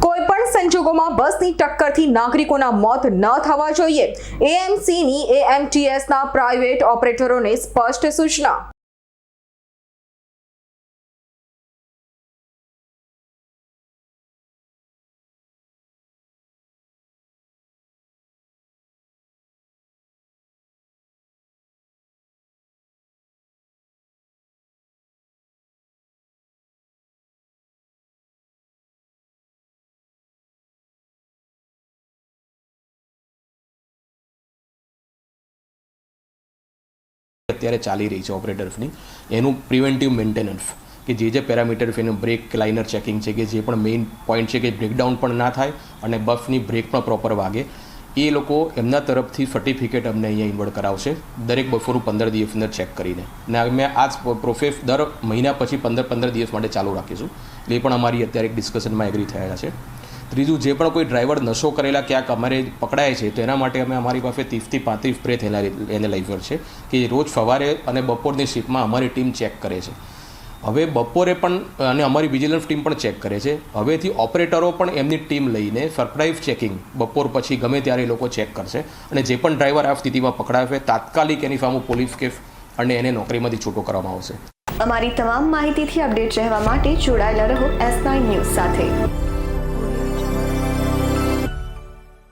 કોઈ પણ સંજોગોમાં બસની ટક્કરથી નાગરિકોના મોત ન થવા જોઈએ. એએમસીની એએમટીએસના પ્રાઇવેટ ઓપરેટરોને સ્પષ્ટ સૂચના. અત્યારે ચાલી રહી છે ઓપરેટર્સની. એનું પ્રિવેન્ટિવ મેન્ટેનન્સ કે જે જે પેરામીટર એનું બ્રેક લાઇનર ચેકિંગ છે, કે જે પણ મેઇન પોઈન્ટ છે, કે બ્રેકડાઉન પણ ના થાય અને બફની બ્રેક પણ પ્રોપર વાગે. એ લોકો એમના તરફથી સર્ટિફિકેટ અમને અહીંયા ઇન્વર્ટ કરાવશે. દરેક બફોરું પંદર દિવસ અંદર ચેક કરીને. અને અમે આ પ્રોસેસ દર મહિના પછી પંદર પંદર દિવસ માટે ચાલુ રાખીશું. એ પણ અમારી અત્યારે એક ડિસ્કશનમાં એગ્રી થયેલા છે. ત્રીજું, જે પણ કોઈ ડ્રાઈવર નશો કરેલા ક્યાંક અમારે પકડાય છે, તો એના માટે અમે અમારી પાસે ત્રીસથી પાંત્રીસ સ્પ્રે થયેલા એનાલાઇઝર છે, કે રોજ સવારે અને બપોરની શિફ્ટમાં અમારી ટીમ ચેક કરે છે. હવે બપોરે પણ, અને અમારી વિજિલન્સ ટીમ પણ ચેક કરે છે. હવેથી ઓપરેટરો પણ એમની ટીમ લઈને સરપ્રાઇઝ ચેકિંગ બપોર પછી ગમે ત્યારે એ લોકો ચેક કરશે. અને જે પણ ડ્રાઈવર આ સ્થિતિમાં પકડાશે, તાત્કાલિક એની સામે પોલીસ કેસ અને એને નોકરીમાંથી છૂટો કરવામાં આવશે. અમારી તમામ માહિતીથી અપડેટ રહેવા માટે જોડાયેલા રહો એસ ન્યૂઝ સાથે.